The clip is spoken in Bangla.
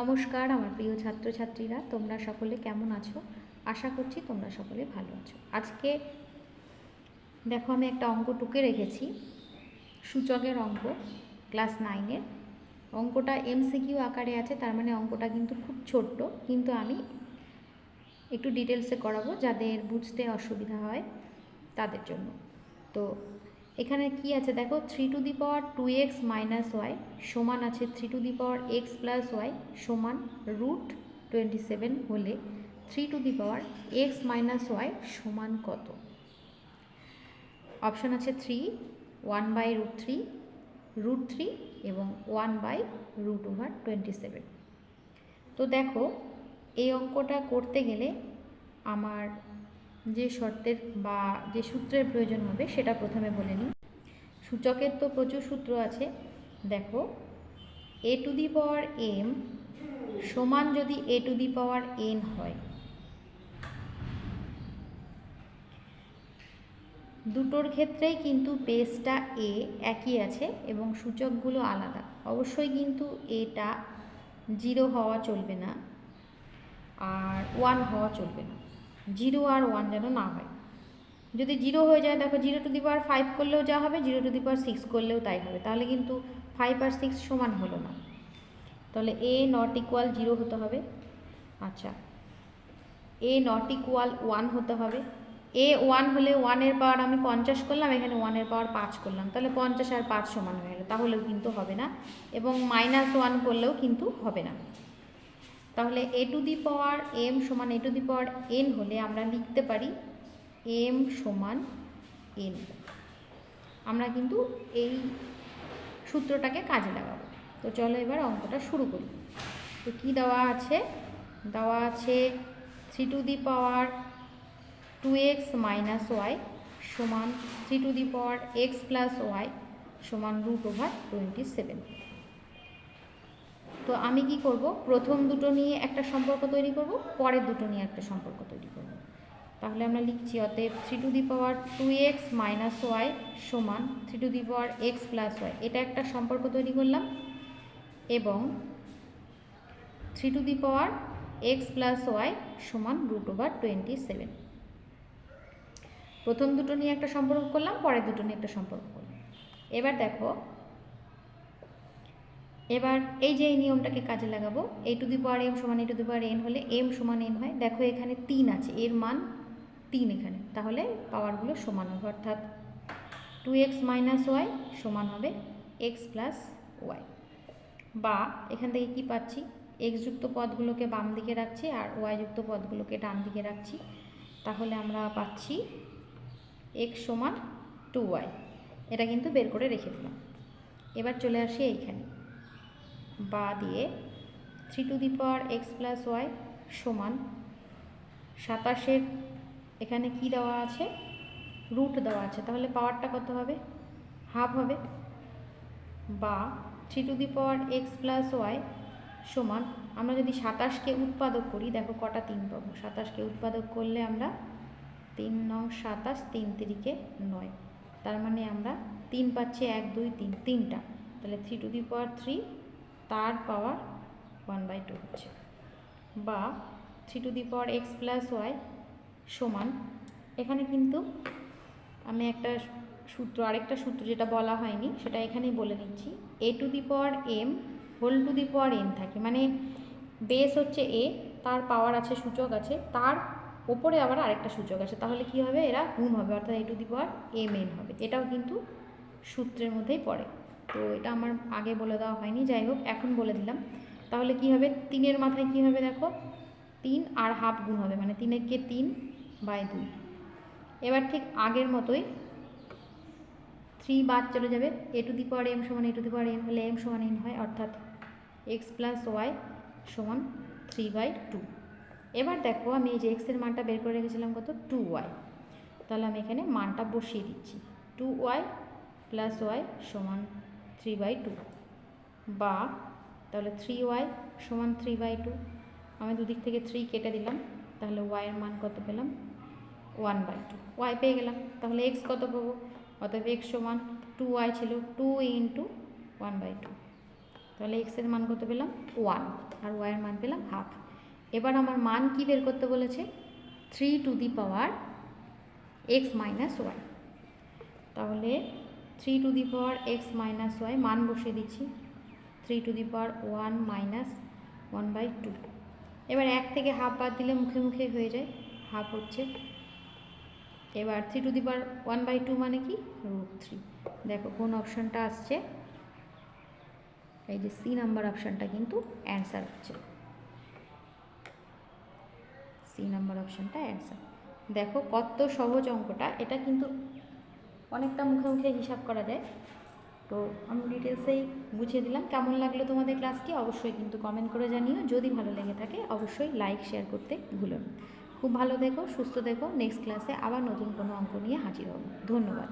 নমস্কার, আমার প্রিয় ছাত্রছাত্রীরা, তোমরা সকলে কেমন আছো? আশা করছি তোমরা সকলে ভালো আছো। আজকে দেখো, আমি একটা অঙ্ক টুকে রেখেছি, সূচকের অঙ্ক, ক্লাস নাইনের। অঙ্কটা এমসিকিউ আকারে আছে, তার মানে অঙ্কটা কিন্তু খুব ছোট্ট, কিন্তু আমি একটু ডিটেলসে করাবো যাদের বুঝতে অসুবিধা হয় তাদের জন্য। তো এখানে কি আছে? দেখো three to the power two x minus y সমান আছে three to the power x plus y সমান রুট টোয়েন্টি সেভেন হলে three to the power x minus y সমান কত? অপশন আছে three one by root three root three এবং one by root over twenty seven তো দেখো, এই অঙ্কটা করতে গেলে আমার যে শর্তের বা যে সূত্রের প্রয়োজন হবে সেটা প্রথমে বলে নিই। সূচকের তো প্রচুর সূত্র আছে। দেখো এ টু দি পাওয়ার এম সমান যদি এ টু দি পাওয়ার এন হয়, দুটোর ক্ষেত্রেই কিন্তু বেসটা এ একই আছে এবং সূচকগুলো আলাদা। অবশ্যই কিন্তু এটা জিরো হওয়া চলবে না, আর ওয়ান হওয়া চলবে না। জিরো আর ওয়ান যেন না হয়। যদি জিরো হয়ে যায়, দেখো zero to the power five করলেও যা হবে, zero to the power six করলেও তাই হবে। তাহলে কিন্তু ফাইভ আর সিক্স সমান হলো না। তাহলে এ নট ইকুয়াল জিরো হতে হবে। আচ্ছা এ নট ইকুয়াল ওয়ান হতে হবে। এ ওয়ান হলে ওয়ানের পাওয়ার আমি পঞ্চাশ করলাম, এখানে ওয়ানের পাওয়ার পাঁচ করলাম। তাহলে পঞ্চাশ আর পাঁচ সমান হয়ে গেলো, তাহলেও কিন্তু হবে না। এবং মাইনাস ওয়ান করলেও কিন্তু হবে না। তাহলে এ টু দি পাওয়ার এম সমান a to the power n হলে আমরা লিখতে পারি এম সমান এন আমরা কিন্তু এই সূত্রটাকে কাজে লাগাবো। তো চলো এবার অঙ্কটা শুরু করি। তো কী দেওয়া আছে? দেওয়া আছে three to the power two x minus y সমান three to the power x plus y সমান রুট ওভার টোয়েন্টি সেভেন তো আমি কি করব? প্রথম দুটো নিয়ে একটা সম্পর্ক তৈরি করব, পরের দুটো নিয়ে একটা সম্পর্ক তৈরি করব। তাহলে আমরা লিখছি, অতএব three to the power two x minus y সমান three to the power x plus y এটা একটা সম্পর্ক তৈরি করলাম এবং three to the power x plus y সমান রুট ওভার টোয়েন্টি সেভেন প্রথম দুটো নিয়ে একটা সম্পর্ক করলাম, পরের দুটো নিয়ে একটা সম্পর্ক করলাম। এবার দেখো এবার এই যে এই নিয়মটাকে কাজে লাগাবো এ টু দি পাওয়ার এম সমান a to the power n হলে এম সমান এন হয়। দেখো এখানে তিন আছে, এর মান তিন এখানে। তাহলে পাওয়ারগুলো সমান হবে, অর্থাৎ টু এক্স মাইনাস ওয়াই সমান হবে এক্স প্লাস ওয়াই বা এখান থেকে কি পাচ্ছি? এক্স যুক্ত পদগুলোকে বাম দিকে রাখছি আর ওয়াই যুক্ত পদগুলোকে ডান দিকে রাখছি। তাহলে আমরা পাচ্ছি এক্স সমান টু ওয়াই এটা কিন্তু বের করে রেখে দিলাম। এবার চলে আসি এইখানে। বা দিয়ে three to the power x plus y সমান সাতাশের এখানে কি দেওয়া আছে? রুট দেওয়া আছে। তাহলে পাওয়ারটা কত হবে? হাফ হবে। বা three to the power x plus y সমান আমরা যদি সাতাশকে উৎপাদক করি, দেখো কটা তিন পাবো। সাতাশকে উৎপাদক করলে আমরা তিন নং সাতাশ তিন তিরিকে নয়। তার মানে আমরা তিন পাচ্ছি এক, দুই, তিন, তিনটা। তাহলে three to the power three তার পাওয়ার ওয়ান বাই টু হচ্ছে। বা three to the power x plus y সমান। এখানে কিন্তু আমি একটা সূত্র, আরেকটা সূত্র যেটা বলা হয়নি, সেটা এখানেই বলে দিচ্ছি। A to the power m whole to the power n থাকে। মানে বেস হচ্ছে এ তার পাওয়ার আছে, সূচক আছে, তার ওপরে আবার আরেকটা সূচক আছে। তাহলে কি হবে? এরা গুণ হবে, অর্থাৎ a to the power m n হবে। এটাও কিন্তু সূত্রের মধ্যেই পড়ে। তো এটা আমার আগে বলে দেওয়া হয়নি, যাই হোক, এখন বলে দিলাম। তাহলে কি হবে? তিনের মাথায় কি হবে দেখো? তিন আর হাফ গুণ হবে মানে তিনেরকে তিন? বাই দুই। এবার ঠিক আগের মতোই থ্রি বাদ চলে যাবে। এ টু দি পাওয়ার এম সমান a to the power n হলে এম সমান এন হয়, অর্থাৎ এক্স প্লাস ওয়াই সমান থ্রি বাই টু এবার দেখো, আমি এই যে এক্সের মানটা বের করে রেখেছিলাম কত? টু ওয়াই তাহলে আমি এখানে মানটা বসিয়ে দিচ্ছি। টু ওয়াই প্লাস ওয়াই সমান থ্রি বাই টু বা তাহলে থ্রি ওয়াই সমান থ্রি বাই টু আমি দুদিক থেকে থ্রি কেটে দিলাম, তাহলে ওয়াইয়ের মান কত পেলাম? ওয়ান বাই টু ওয়াই পেয়ে গেলাম, তাহলে এক্স কত পাবো? অতএব এক্স সমান টু ওয়াই ছিল two into one by two তাহলে এক্সের মান কত পেলাম? ওয়ান আর ওয়াইয়ের মান পেলাম হাফ এবার আমার মান কি বের করতে বলেছে? Three to the power x minus y তাহলে three to the power x minus y মান বসিয়ে দিচ্ছি। Three to the power one minus one by two এবার এক থেকে হাফ বাদ দিলে মুখে মুখে হয়ে যায়। হাফ হচ্ছে। এবার three to the power one by two মানে কি? রুট থ্রি দেখো কোন অপশানটা আসছে? এই যে সি নাম্বার অপশানটা কিন্তু অ্যান্সার হচ্ছে। সি নাম্বার অপশানটা অ্যান্সার দেখো কত সহজ অঙ্কটা। এটা কিন্তু অনেকটা মুখে মুখে হিসাব করা যায়। তো আমি ডিটেলসেই বুঝিয়ে দিলাম। কেমন লাগল তোমাদের ক্লাসটি অবশ্যই কিন্তু কমেন্ট করে জানিও। যদি ভালো লেগে থাকে, অবশ্যই লাইক শেয়ার করতে ভুলো খুব ভালো দেখো সুস্থ দেখো নেক্সট ক্লাসে আবার নতুন কোনো অঙ্ক নিয়ে হাজির হব। ধন্যবাদ।